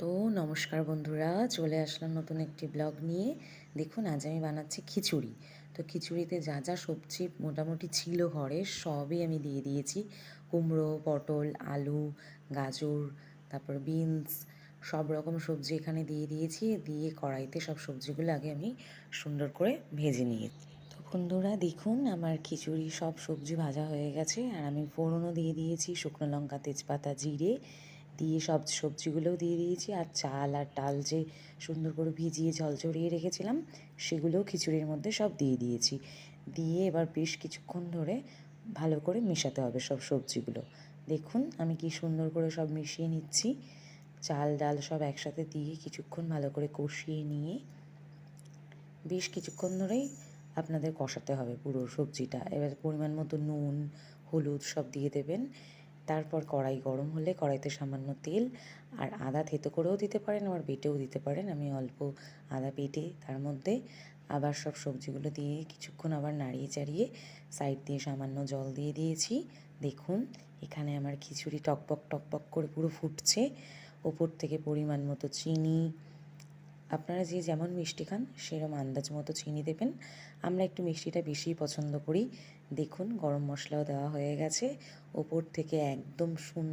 তো নমস্কার বন্ধুরা, চলে আসলাম নতুন একটি ব্লগ নিয়ে। দেখুন, আজ আমি বানাচ্ছি খিচুড়ি। তো খিচুড়িতে যা যা সবজি মোটামুটি ছিল ঘরে, সবই আমি দিয়ে দিয়েছি। কুমড়ো, পটল, আলু, গাজর, তারপর বিনস, সব রকম সবজি এখানে দিয়ে দিয়েছি। দিয়ে কড়াইতে সব সবজিগুলো আগে আমি সুন্দর করে ভেজে নিয়েছি বন্ধুরা, দেখুন, আমার খিচুড়ি সব সবজি ভাজা হয়ে গেছে। আর আমি ফোড়নও দিয়ে দিয়েছি শুকনো লঙ্কা, তেজপাতা, জিরে। দিয়ে সব সবজিগুলোও দিয়ে দিয়েছি। আর চাল আর ডাল যে সুন্দর করে ভিজিয়ে জল চড়িয়ে রেখেছিলাম, সেগুলোও খিচুড়ির মধ্যে সব দিয়ে দিয়েছি। দিয়ে এবার বেশ কিছুক্ষণ ধরে ভালো করে মেশাতে হবে সব সবজিগুলো। দেখুন আমি কি সুন্দর করে সব মিশিয়ে নিচ্ছি। চাল, ডাল সব একসাথে দিয়ে কিছুক্ষণ ভালো করে কষিয়ে নিয়ে বেশ কিছুক্ষণ ধরেই আপনাদের কষাতে হবে পুরো সবজিটা। এবার পরিমাণ মতো নুন, হলুদ সব দিয়ে দেবেন। তারপর কড়াই গরম হলে কড়াইতে সামান্য তেল আর আদা থেতো করেও দিতে পারেন, আবার বেটেও দিতে পারেন। আমি অল্প আদা বেটে তার মধ্যে আবার সব সবজিগুলো দিয়ে কিছুক্ষণ আবার নাড়িয়ে চাড়িয়ে সাইড দিয়ে সামান্য জল দিয়ে দিয়েছি। দেখুন, এখানে আমার খিচুড়ি টকবক টকবক করে পুরো ফুটছে। ওপর থেকে পরিমাণ মতো চিনি আপনারা যে যেমন মিষ্টি খান, সেরম আন্দাজ মতো চিনি দেবেন। আমরা একটু মিষ্টিটা বেশি পছন্দ করি। দেখুন, গরম মশলাও দেওয়া হয়ে গেছে। ওপর থেকে একদম সুন্দর